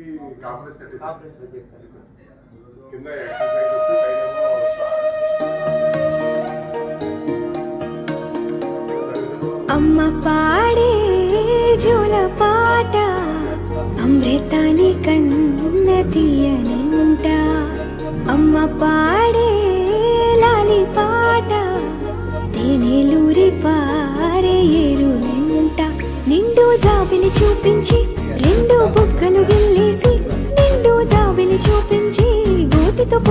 కి కింద వచ్చి పైన అమ్మ పాడే జోల పాట అమృతాని కన్న తీయనంట అమ్మ పాడే లాలి పాట తేనెలూరి పారే ఏరులంట నిండు జాబిలి చూపించి రెండు బుగ్గలు గోటితో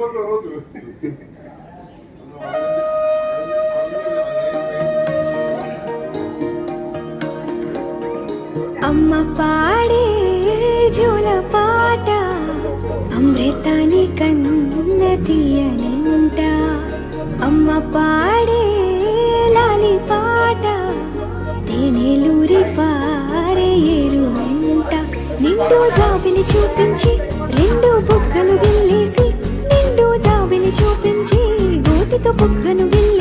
రోజు అమ్మ పాడే జోల పాట అమృతాని కన్న తీయనంట అమ్మ పాడే లాలి పాట తేనెలూరి పారే ఏరువంట నిండు జాబిని చూపించి రెండు బుగ్గలు గిల్లేసి చూపించి గోటితో బుగ్గను గిల్లేసి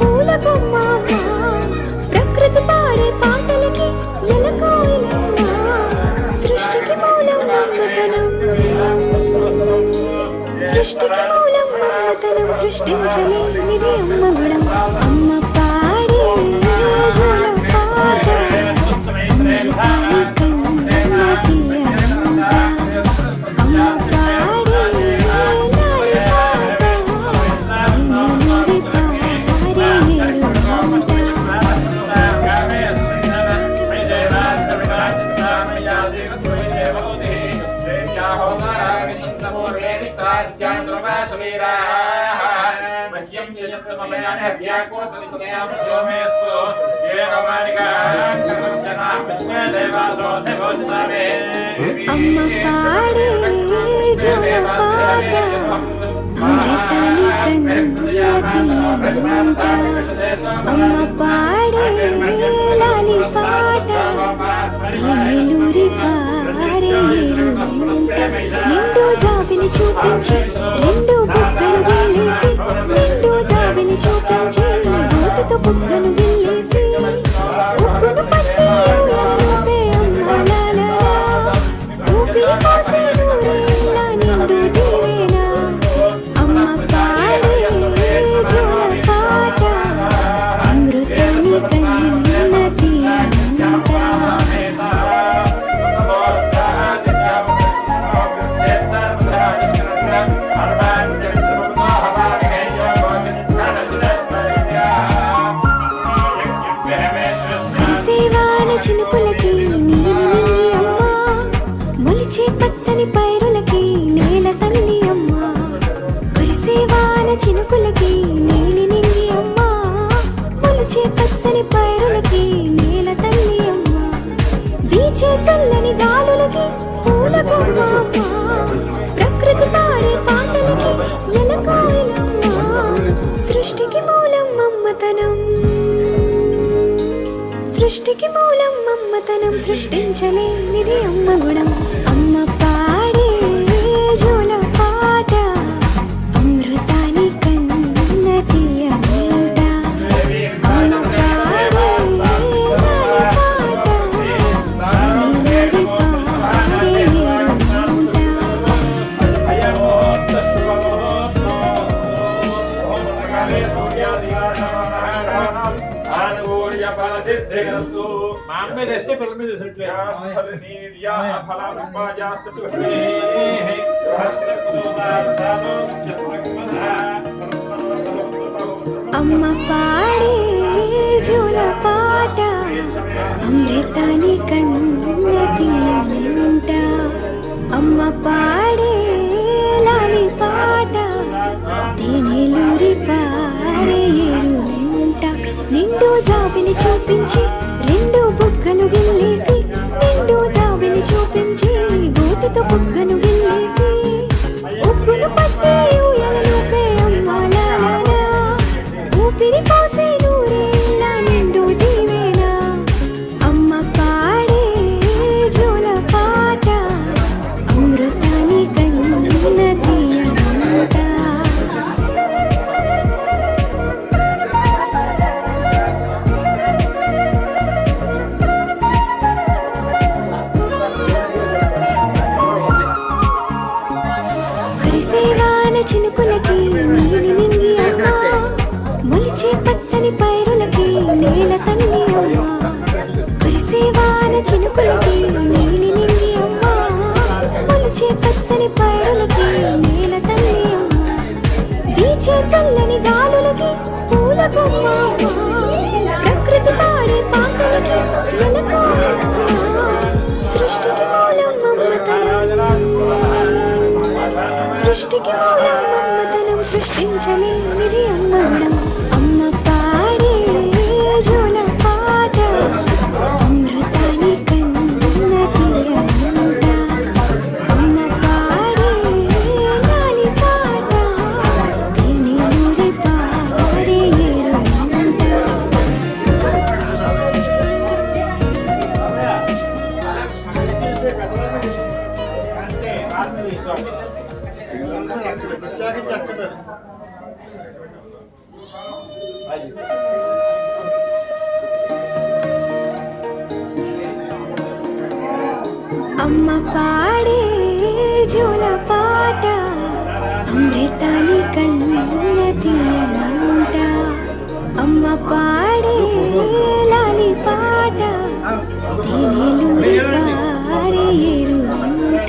పూల బొమ్మ ప్రకృతి పాడే పాటలకి ఎలకోయిలమ్మా సృష్టికి మూలం మమ్మతనం సృష్టికి మూలం సృష్టించలేనిది అమ్మ గుణం. అమ్మ పాడే అమ్మ పాడే జోల పాట అమృతాని కన్న అమ్మ పాడే లాలి పాట నెలూరి పారే నిండు జాబిని చూపించి పచ్చని పైరులకి నీల తల్లి అమ్మ. వీచే చల్లని గాలులకి పూల ప్రకృతి పాడే పాటలకి సృష్టికి మూలం మమ్మతనం సృష్టికి మూలం మమ్మతనం సృష్టించలేనిది అమ్మ గుణం. అమ్మ అమ్మ పాడే జూల పాట అమృతాని కన్నతీయనంట అమ్మ పాడే లాలి పాట తేనెలూరి పారే ఎరునంట నిండు జాబిని చూపించి గాలులకి పూల బొమ్మ ప్రకృతి పాడే పాటలకి ఎలకో సృష్టికి మూలం మమ్మతనం సృష్టికి మూలం మమ్మతనం సృష్టించలేనిది అమ్మగడం పాడే జులపాట అమృతాని కన్న తీయనంట. అమ్మ పాడే లాలి పాట తేనెలూరి పారే ఎరువంట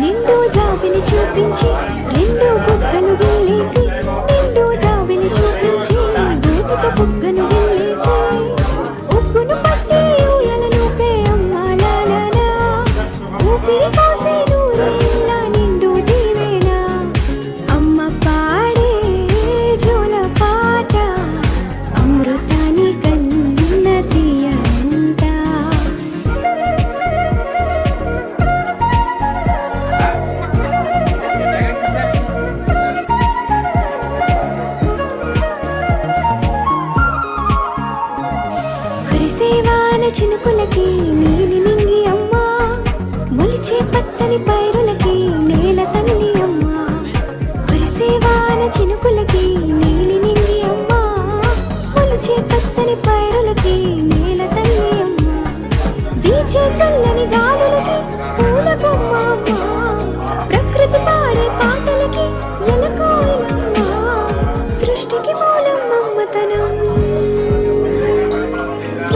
నిండు జాబిని చూపించి రెండు బుగ్గలు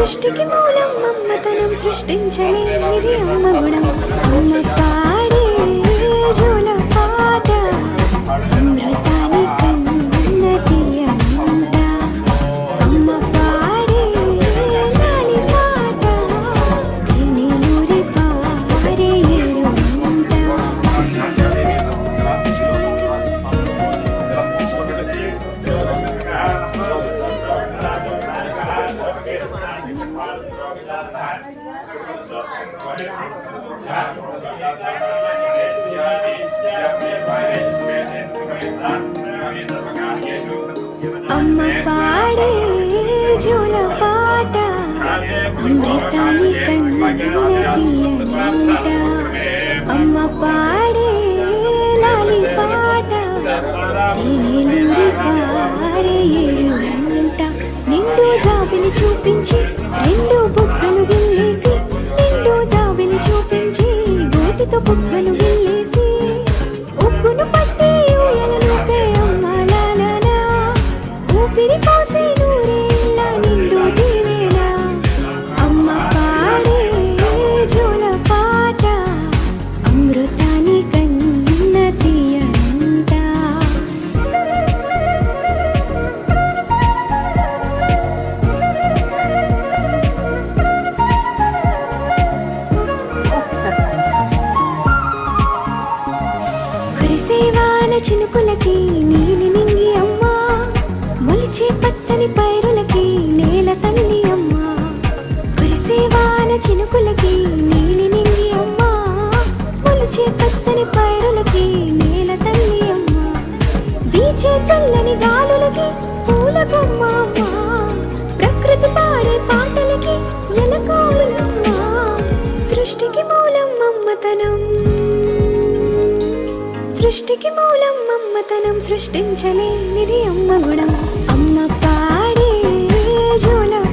സൃഷ്ടിക്ക് മൂലം അമ്മ തനം സൃഷ്ടിച്ചലേ നിധി അമ്മ ഗുണം. അമ്മ പാടേ జోల పాట అమృతాని కన్న తీయనంట అమ్మ పాడే లాలి పాట తేనెలూరి పారే ఏరులంట నిండు జాబిని చూపించి రెండు బుగ్గలు గిల్లేసి నిండు జాబిని చూపించి గోటితో బుగ్గలు వీచే చల్లని గాలులకి పూల బొమ్మ ప్రకృతి పాడే పాటలకి ఎలకావులమ్మా. సృష్టికి మూలం మమ్మతనం సృష్టికి మూలం మమ్మతనం సృష్టించలేనిది అమ్మ గుణం. అమ్మ పాడే జోలం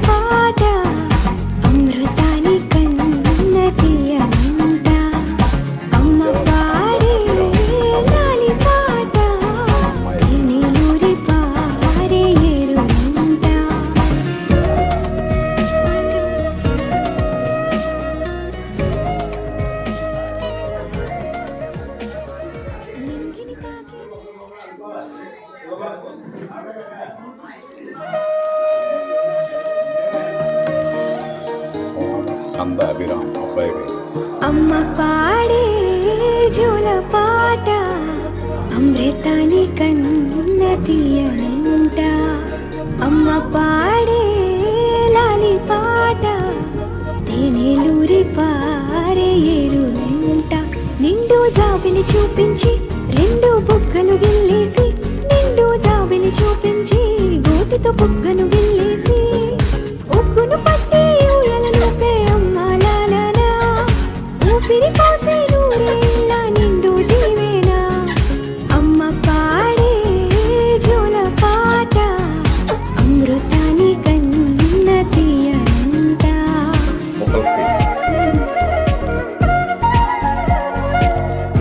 స్కంద అభిరామ్ అబ్బాయి అమ్మ పాడే జోల పాట అమృతాని కన్న తీయనంట. అమ్మ పాడే లాలి పాట తేనెలూరి పారే ఏరునంట. నిండు జాబిని చూపించి రెండు బుగ్గలు గిల్లేసి నిండు జాబిని చూపించి గోటితో బుగ్గను